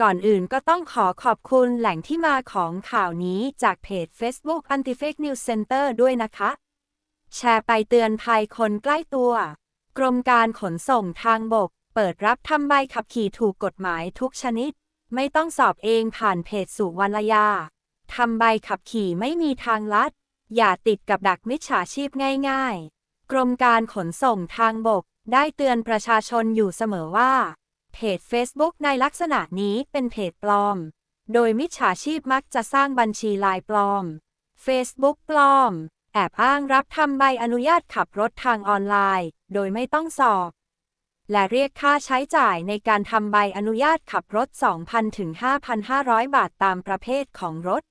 ก่อนอื่นก็ต้องขอขอบคุณแหล่งที่มาของข่าวนี้จากเพจ Facebook Anti-Fake News Center ด้วยนะคะ แชร์ไปเตือนภัยคนใกล้ตัว กรมการขนส่งทางบก เปิดรับทำใบขับขี่ถูกกฎหมายทุกชนิด ไม่ต้องสอบเองผ่านเพจสุวรรณยาทำใบขับขี่ไม่มีทางลัด อย่าติดกับดักมิจฉาชีพง่าย ๆ กรมการขนส่งทางบก ได้เตือนประชาชนอยู่เสมอว่า เพจ Facebook ในลักษณะนี้เป็นเพจปลอม โดยมิจฉาชีพมักจะสร้างบัญชีลายปลอม Facebook ปลอม แอบอ้างรับทำใบอนุญาตขับรถทางออนไลน์ โดยไม่ต้องสอบ และเรียกค่าใช้จ่ายในการทำใบอนุญาตขับรถ 2,000 ถึง 5,500 บาทตามประเภทของรถ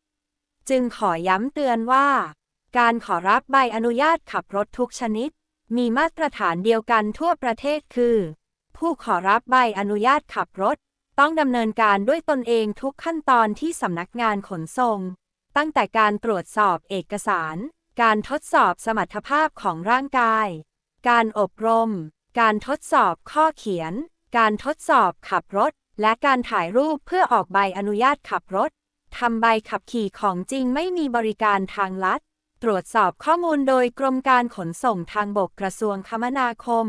จึงขอย้ำเตือนว่า การขอรับใบอนุญาตขับรถทุกชนิด มีมาตรฐานเดียวกันทั่วประเทศคือ ผู้ขอรับใบอนุญาตขับรถ ต้องดำเนินการด้วยตนเองทุกขั้นตอนที่สำนักงานขนส่ง ตั้งแต่การตรวจสอบเอกสาร การทดสอบสมรรถภาพของร่างกาย การอบรม การทดสอบข้อเขียน การทดสอบขับรถ และการถ่ายรูปเพื่อออกใบอนุญาตขับรถทำใบขับขี่ของจริงไม่มีบริการทางลัด ตรวจสอบข้อมูลโดยกรมการขนส่งทางบกกระทรวงคมนาคม